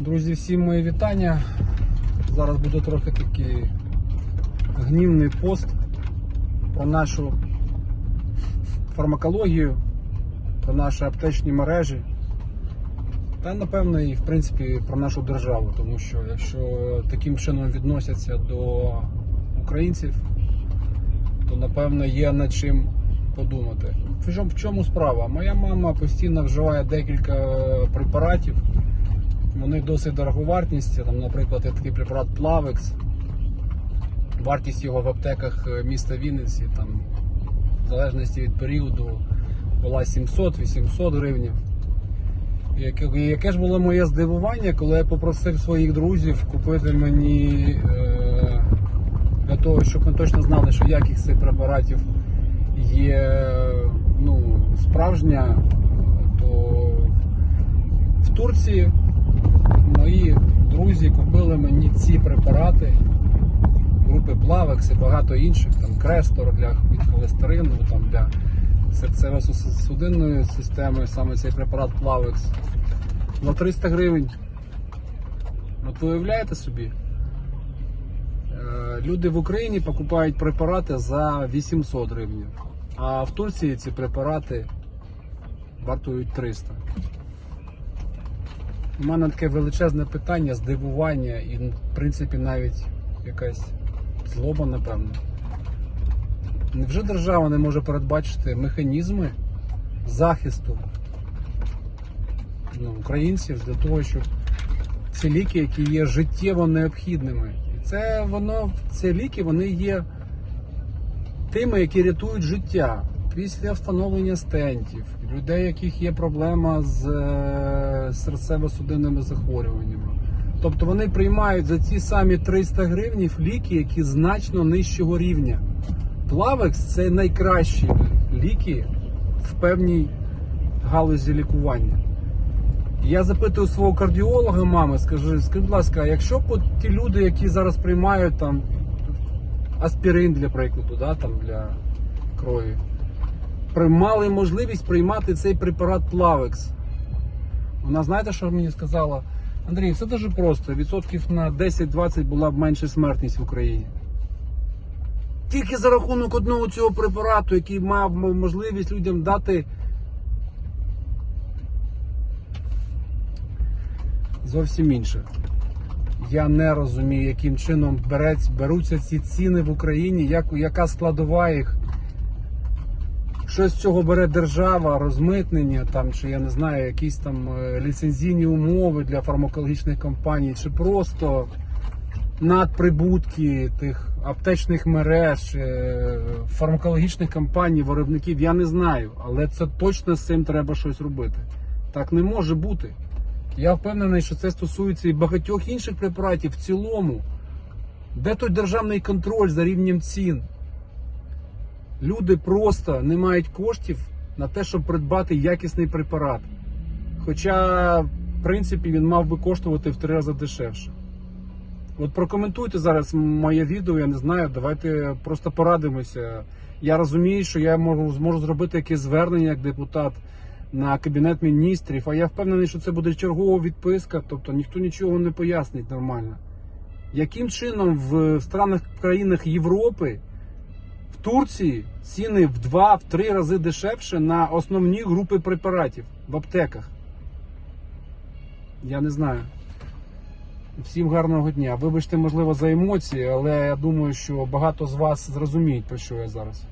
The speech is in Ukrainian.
Друзі, всім мої вітання. Зараз буде трохи такий гнівний пост про нашу фармакологію, про наші аптечні мережі. Та напевно і в принципі про нашу державу, тому що якщо таким чином відносяться до українців, то напевно є над чим подумати. В чому- справа? Моя мама постійно вживає декілька препаратів. Вони досить дороговартісні. Там, наприклад, є такий препарат Plavex. Вартість його в аптеках е, міста Вінниці, там, в залежності від періоду, була 700-800 гривень. І яке ж було моє здивування, коли я попросив своїх друзів купити мені е, для того, щоб ми точно знали, що якість цих препаратів є ну, справжня, то в Турції мої друзі купили мені ці препарати групи Plavex і багато інших, там Крестор для від холестерину, там для серцево-судинної системи, саме цей препарат Plavex. На 300 гривень. От ви уявляєте собі? Е, Люди в Україні покупають препарати за 800 гривень, а в Турції ці препарати вартують 300. У мене таке величезне питання, здивування і, в принципі, навіть якась злоба, напевно. Невже держава не може передбачити механізми захисту ну, українців для того, щоб ці ліки, які є життєво необхідними, і це воно, ці ліки вони є тими, які рятують життя після встановлення стентів, людей, яких є проблема з е, серцево-судинними захворюваннями. Тобто вони приймають за ці самі 300 гривнів ліки, які значно нижчого рівня. Плавекс це найкращі ліки в певній галузі лікування. Я запитую свого кардіолога, мами, скажи, скажи, будь ласка, а якщо от ті люди, які зараз приймають там аспірин для прикладу, да, там для крові, мали можливість приймати цей препарат Плавекс. Вона знаєте, що мені сказала? Андрій, все дуже просто. Відсотків на 10-20 була б менша смертність в Україні. Тільки за рахунок одного цього препарату, який мав можливість людям дати зовсім інше. Я не розумію, яким чином береться, беруться ці ціни в Україні, як, яка складова їх. Що з цього бере держава, розмитнення, там, чи я не знаю, якісь там е, ліцензійні умови для фармакологічних компаній, чи просто надприбутки тих аптечних мереж, е, фармакологічних компаній, виробників, я не знаю. Але це точно з цим треба щось робити. Так не може бути. Я впевнений, що це стосується і багатьох інших препаратів в цілому. Де той державний контроль за рівнем цін? Люди просто не мають коштів на те, щоб придбати якісний препарат. Хоча, в принципі, він мав би коштувати в три рази дешевше. От прокоментуйте зараз моє відео, я не знаю, давайте просто порадимося. Я розумію, що я можу, зможу зробити якесь звернення як депутат на кабінет міністрів, а я впевнений, що це буде чергова відписка, тобто ніхто нічого не пояснить нормально. Яким чином в странах країнах Європи, в Турції ціни в 2-3 рази дешевше на основні групи препаратів в аптеках? Я не знаю. Всім гарного дня. Вибачте, можливо, за емоції, але я думаю, що багато з вас зрозуміють, про що я зараз.